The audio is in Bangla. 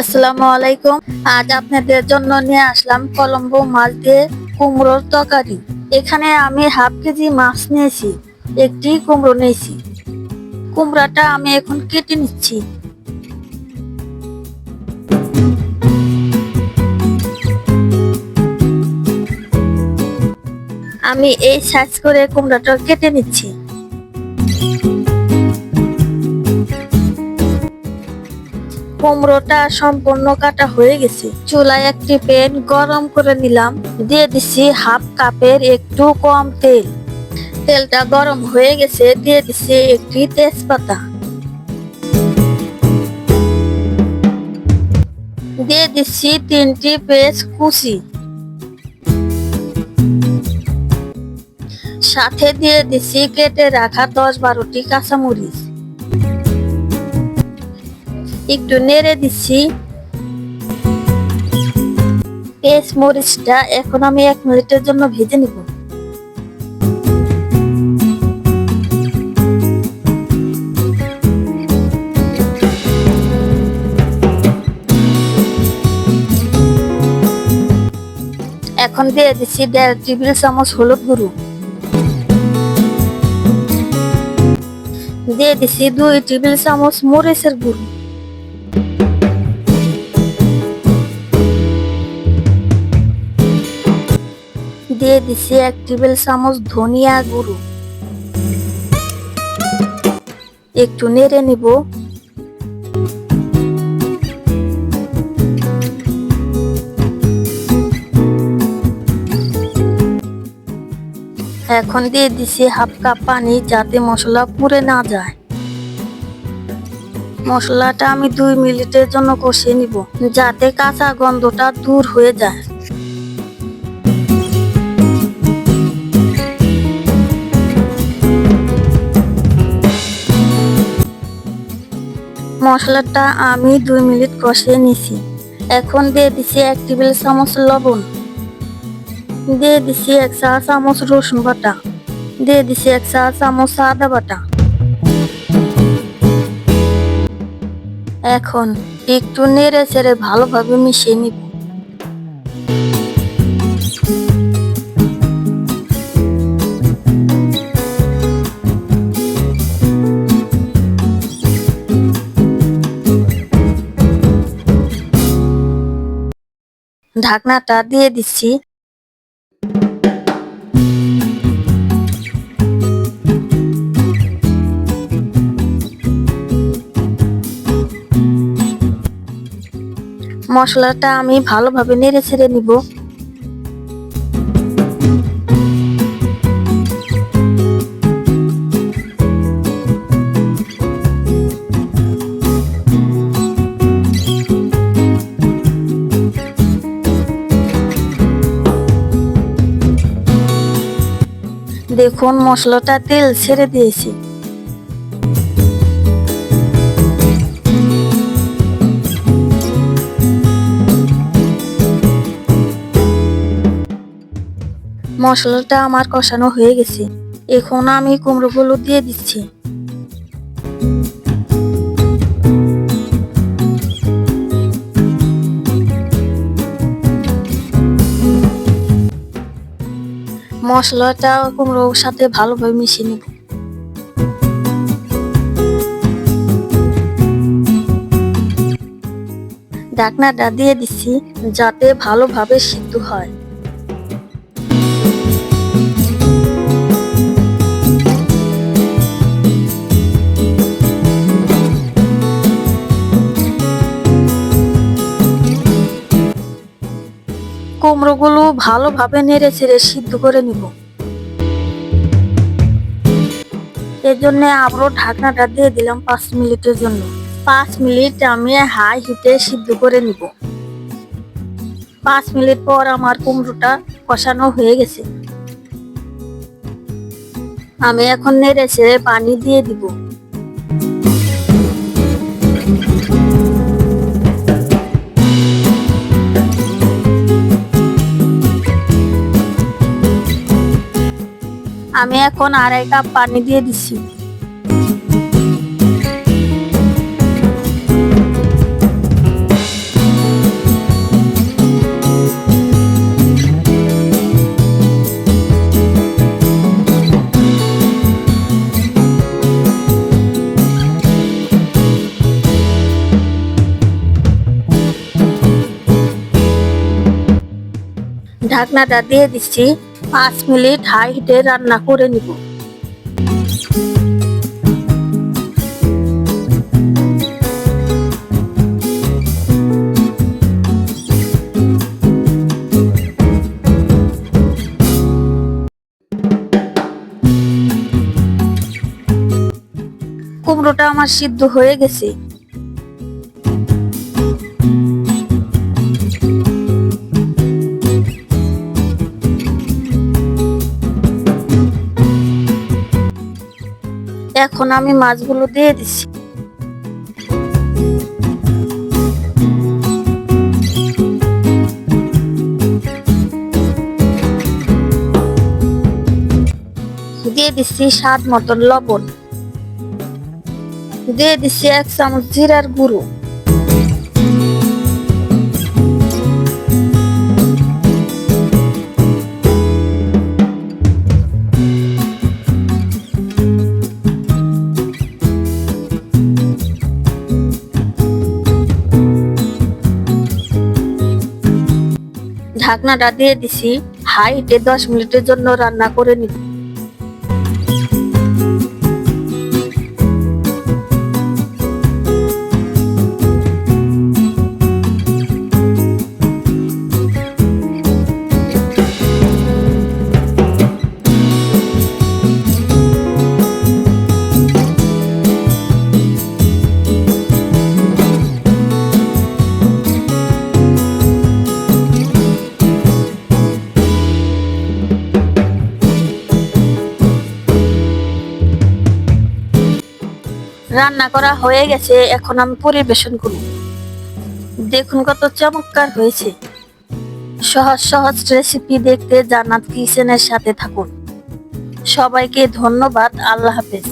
আসসালামু আলাইকুম। আজ আপনাদের জন্য নিয়ে আসলাম কলম্বো মাছ দিয়ে কুমড়োর তরকারি। এখানে আমি হাফ কেজি মাছ নিয়েছি, একটি কুমড়ো নিয়েছি। কুমড়াটা আমি এখন কেটে নিচ্ছি। আমি এই সাইজ করে কুমড়াটা কেটে নিচ্ছি। কুমড়োটা সম্পূর্ণ কাটা হয়ে গেছে। চুলায় একটি প্যান গরম করে নিলাম। দিয়ে দিচ্ছি হাফ কাপের একটু কম তেল। তেলটা গরম হয়ে গেছে, দিয়ে দিচ্ছি একটি তেজপাতা। দিয়ে দিচ্ছি তিনটি পেঁয়াজ কুচি। সাথে দিয়ে দিচ্ছি কেটে রাখা দশ বারোটি কাঁচামরিচ। একটু নেড়ে দিচ্ছি পেঁয়াজ, মরিচটা এখন আমি এক মিনিটের জন্য ভেজে নিব। এখন দিয়ে দিচ্ছি দেড় টেবিল চামচ হলুদ গুঁড়ো। দিয়ে দিচ্ছি দুই টেবিল চামচ মরিচের গুঁড়ো। দিয়ে দিচ্ছি এক টেবিল চামচ ধনিয়া গুঁড়ো। একটু নেড়ে নিব। এখন দিয়ে দিচ্ছি হাফ কাপ পানি যাতে মশলা পুড়ে না যায়। মশলাটা আমি দুই মিনিটের জন্য কষিয়ে নিব, যাতে কাঁচা গন্ধটা দূর হয়ে যায়। মশলাটা আমি দুই মিনিট কষিয়ে নিছি। এখন দিয়ে দিছি এক টেবিল চামচ লবণ। দিয়ে দিছি এক চা চামচ রসুন বাটা। দিয়ে দিছি এক চা চামচ আদা বাটা। এখন একটু নেড়ে চেড়ে ভালোভাবে মিশিয়ে নিব। ঢাকনাটা দিয়ে দিচ্ছি। মশলাটা আমি ভালোভাবে নেড়ে ছেড়ে নিব। দেখুন, মশলাটা তেল ছেড়ে দিয়েছি। মশলাটা আমার কষানো হয়ে গেছে। এখন আমি কুমড়োগুলো দিয়ে দিচ্ছি। মশলাটা কুমড়োর সাথে ভালোভাবে মিশিয়ে নেব। ঢাকনাটা দিয়ে দিচ্ছি যাতে ভালোভাবে সিদ্ধ হয়। কুমড়োগুলো ভালোভাবে নেড়ে চেড়ে সিদ্ধ করে নিব। এর জন্য আবারও ঢাকনাটা দিয়ে দিলাম পাঁচ মিনিটের জন্য। পাঁচ মিনিট আমি হাই হিটে সিদ্ধ করে নিব। পাঁচ মিনিট পর আমার কুমড়োটা কষানো হয়ে গেছে। আমি এখন নেড়ে চেড়ে পানি দিয়ে দিব। আমি এখন আড়াই কাপ পানি দিয়ে দিচ্ছি ঢাকনাটা দিয়ে দিচ্ছি পাঁচ মিনিট হাই হিটে রান্না করে নিব। কুমড়োটা আমার সিদ্ধ হয়ে গেছে। এখন আমি মাছগুলো দিয়ে দিচ্ছি দিয়ে দিচ্ছি স্বাদ মতন লবণ। দিয়ে দিচ্ছি এক চামচ জিরার গুঁড়ো। ঢাকনাটা দিয়ে দিছি। হাইটে দশ মিনিটের জন্য রান্না করে নিব। রান্না করা হয়ে গেছে, এখন আমি পরিবেশন করব। দেখুন কত চমৎকার হয়েছে। সহজ সহজ রেসিপি দেখতে জান্নাত কিচেনের সাথে থাকুন। সবাইকে ধন্যবাদ, আল্লাহ হাফেজ।